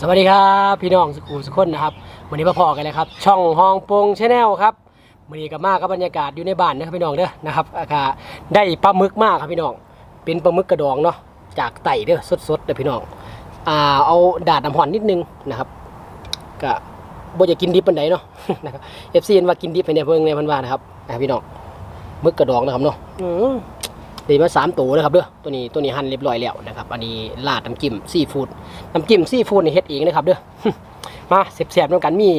สวัสดีครับพี่น้องสุขุมสุคนนะครับวันนี้มาพอกันเลยครับ ช่องฮองปงชาแนลครับวันนี้กับมากกับบรรยากาศอยู่ในบ้านนะครับพี่น้องเด้อนะครับอากาได้ปลาหมึกมากครับพี่น้อง เป็นปลาหมึกกระดองเนาะจากไต่เด้อสดๆเลยพี่น้องอ่าเอาดาดน้ำหอนนิดนึงนะครับก็บ่จะกินดิบปันใดเนาะนะครับเอฟซีเอ็นว่ากินดิบไปเนี่ยเพิ่งในพันวานะครับนะครับพี่น้องหมึกกระดองนะครับเนาะ อืมาสามตัวนะครับเด้อตัวนี้ตัวนี้หั่นเรียบร้อยแล้วนะครับอันนี้ราดน้ำจิ้มซีฟู้ดน้ำจิ้มซีฟู้ดนี่เฮ็ดเองนะครับเด้อมาเสียบๆน้ำกันมี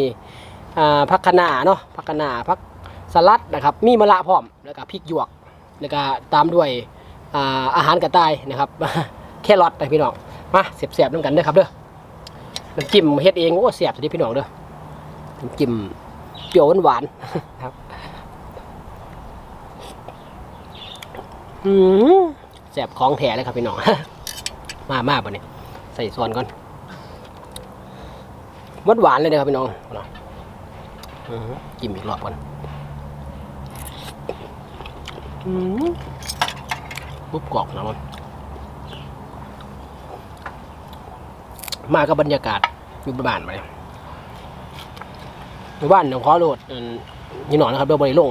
ผักคะน้าเนาะผักคะน้าผักสลัดนะครับมีมะระพร้อมแล้วก็พริกหยวกแล้วก็ตามด้วยอาอาหารกระต่ายนะครับแครอทนะพี่น้องมาเสียบๆน้ำกันเด้อครับเด้อน้ำจิ้มเฮ็ดเองโอ้เสียบสิพี่น้องเด้อน้ำจิ้มเปรี้ยวหวานๆครับ อืมแสบของแถเลยครับพี่น้อง มามาปะเนี่ยใส่ส่วนก่อนหวานหวานเลยนะครับพี่น้องอืมจิ้มอีกรอบก่อนปุ๊บกรอบนะมันมากับบรรยากาศอยู่บ้านมาเลยบ้านหนองขอโหลดนี่หนอนนะครับเดี๋ยวบริลง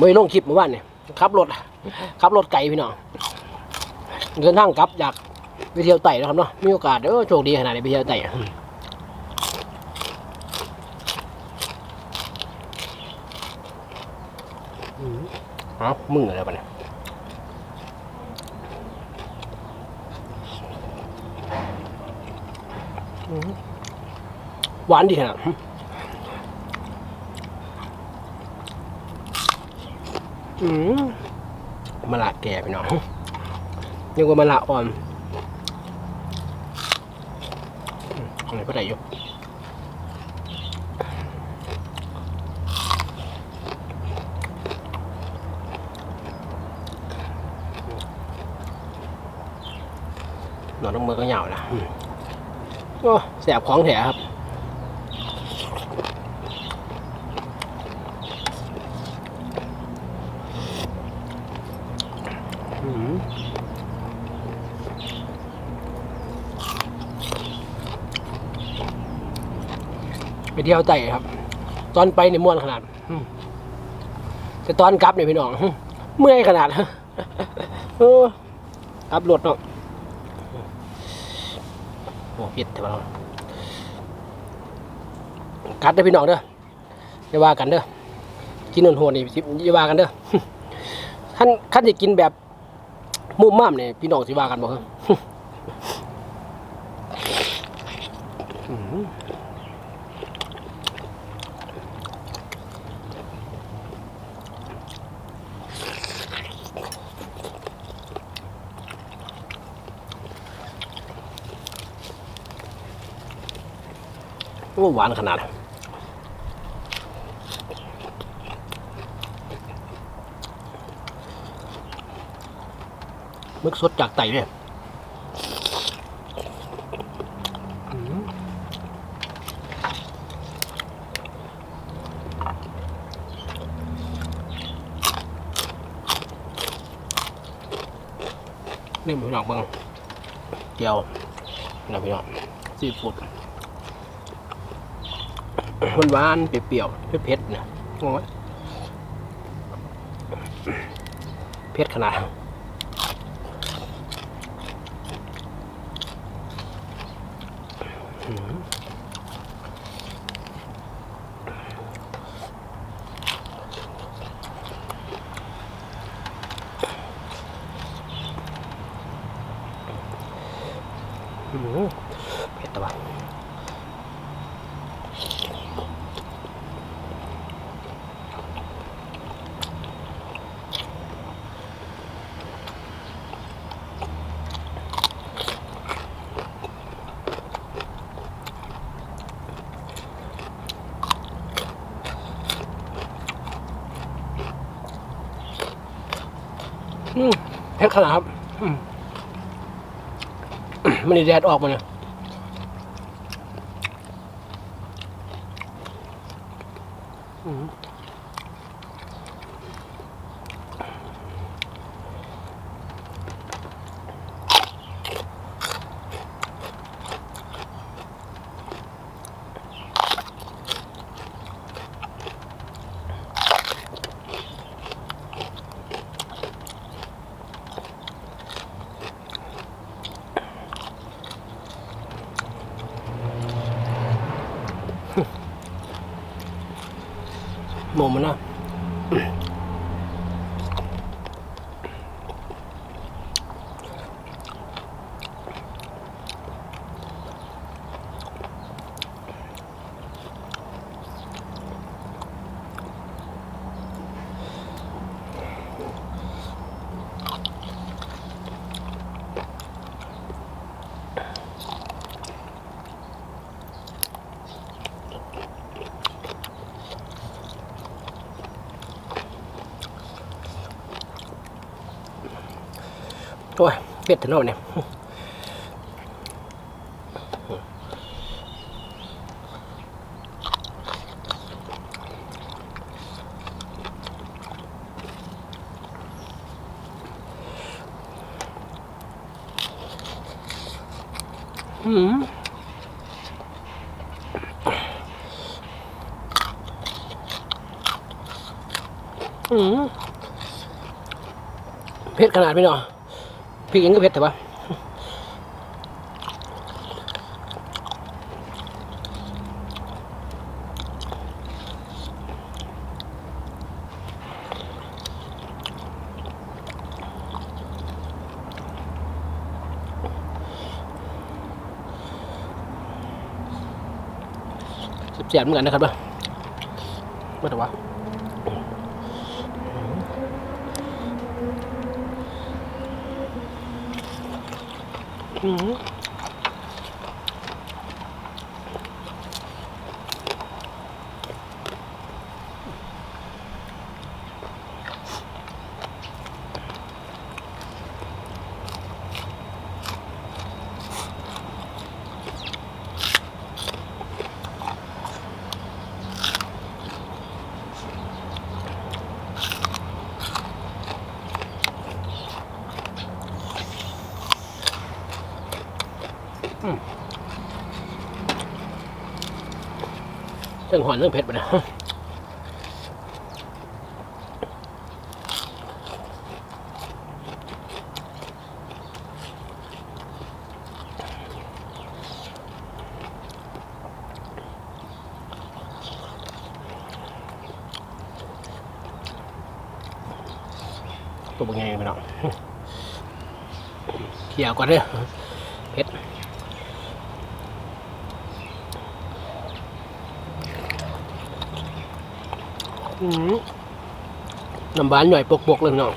บริลงคลิปมู่บ้านเนี่ยขับรถ ขับรถไกลพี่น้องเดินทางกลับอยากไปเที่ยวไต่นะครับเนาะมีโอกาสเออโชคดีขนาดนี้ไปเที่ยวไต่อืมเอามึงอะไรปะเนี่ยหวานดีขนาดอืม มะละแก่พี่น้องยังกว่ามะละอ่อนอะไรก็ได้อยู่หนอนน้ำมือก็เหยาวนะโอ้แสบของแถครับ เที่ยวไต่ครับ ตอนไปในม่วนขนาดแต่ตอนกลับเนี่ยพี่น้องเมื่อยขนาดเออกลับรถเนาะโอ้พิษแต่ว่ากัดเด้พี่น้องเด้ออย่าว่ากันเด้อกินนนโหดนี่อย่าว่ากันเด้อขั้นขั้นจะกินแบบมุมม่ามเนี่ยพี่น้องสิว่ากันบ่ครับ อ้หวานขนาด มึกสดจากไตเนี่ยอื้อหือนี่พี่น้องเบิ่งเจียวนะพี่น้องซีฟู้ด หวานหวานๆเปรี้ยวๆเผ็ดๆนะโอ้ยเผ็ดขนาดอื มเผ็ดขนาดครับมันแดดออกมาเนี่ยอืม หมูมั โอ้ยเป็ดถนนเนี่ยอืมอืมเผ็ดขนาดพี่เนาะ พริกยังก็เผ็ดแต่ว่าเสียบเหมือนกันนะครับเบ้อไม่แต่ว่า อื มเรื่องหอนเรื่องเผ็ดไปนะตัวเป็นไงไปเนาะเขี่ยวก่อนเด้อเผ็ด น้ำหวานหน่อยปกๆเลยเนาะ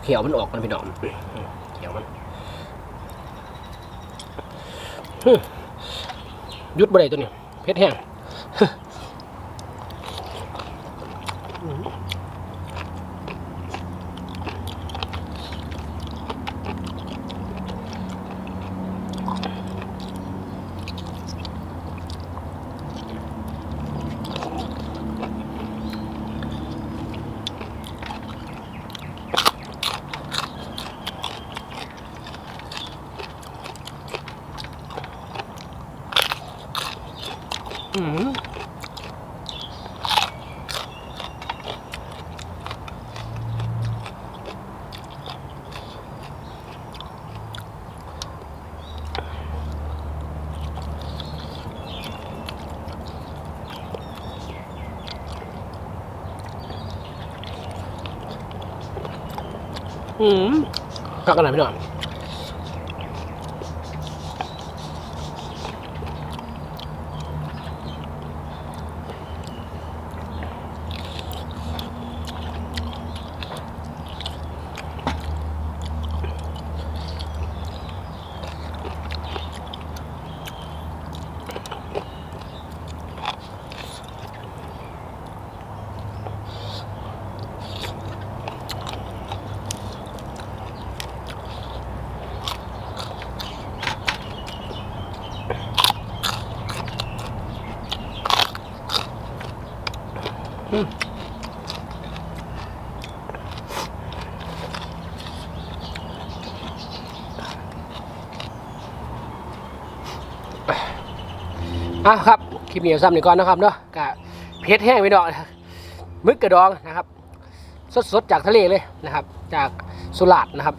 เอเขียวมันออกกันพี่น้องเขียวมันยุดบ่ได้ตัวนี้เพชรแห้งอืม อืมกักกันหน่อยพี่น้อย อะครับ คลิปนี้เอาซ้ำหนึ่งก่อนนะครับเนาะกะเพชรแห้งไปดอกมึกกระดองนะครับ สดๆ จากทะเลเลยนะครับ จากสุราษฎร์นะครับ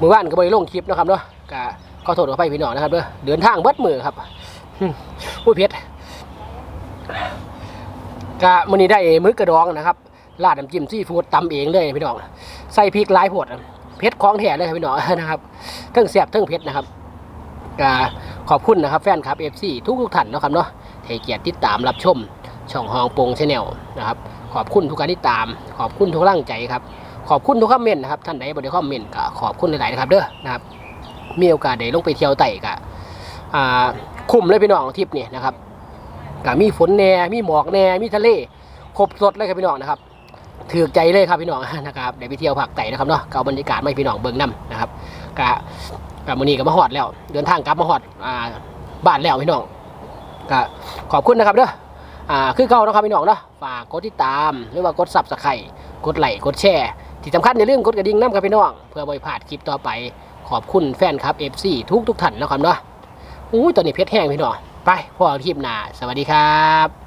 มือว่านก็ไปลงคลิปนะครับเนาะกะขอโทษขอไปพี่น้องนะครับเด้อเดินทางเบิดมือครับอืมอุ้ยเพชร กะมื้อนี้ได้มึกกระดองนะครับราดน้ำจิ้มซีฟู้ดตำเองเลยพี่น้องใส่พริกหลายโพดเพชรของแท้เลยครับพี่น้องนะครับเทั้งแซ่บเทั้งเผ็ดนะครับกะขอบคุณนะครับแฟนคลับ FC ทุกทุกท่านนะครับเนาะให้เกียรติติดตามรับชม ช่องฮองโปงชาแนลนะครับขอบคุณทุกการติดตาม ขอบคุณทุกกำลังใจครับขอบคุณทุกคอมเมนต์นะครับท่านใดบ่ได้คอมเมนต์ก็ขอบคุณหลายๆนะครับเด้อนะครับมีโอกาสได้ลงไปเที่ยวไต่ก็อ่าคุ้มเลยพี่น้องทริปนี่นะครับ ก็มีฝนแหน่มีหมอกแหน่มีทะเลครบสดเลยครับพี่น้องนะครับถือใจเลยครับพี่น้องนะครับได้ไปเที่ยวภาคใต้นะครับเนาะก็เอาบรรยากาศมาพี่น้องเบิ่งนํนะครับก็ก็มื้อนี้ก็มาฮอดแล้ว เดินทางกลับมาฮอดอ่าบ้านแล้วพี่น้องก็ขอบคุณนะครับเด้ออ่าคือเก่านะครับพี่น้องเนาะฝากกดติดตามหรือว่ากดซับสไครต์กดไลค์กดแชร์ที่สำคัญอย่าลืมกดกระดิ่งน้ำครับพี่น้องเพื่อบ่อยพลาดคลิปต่อไปขอบคุณแฟนครับ FC ทุกทุกท่านนะครับเนาะอู้ยตอนนี้เพชรแห้งพี่น้อง ไปพอกันคลิปหน้าสวัสดีครับ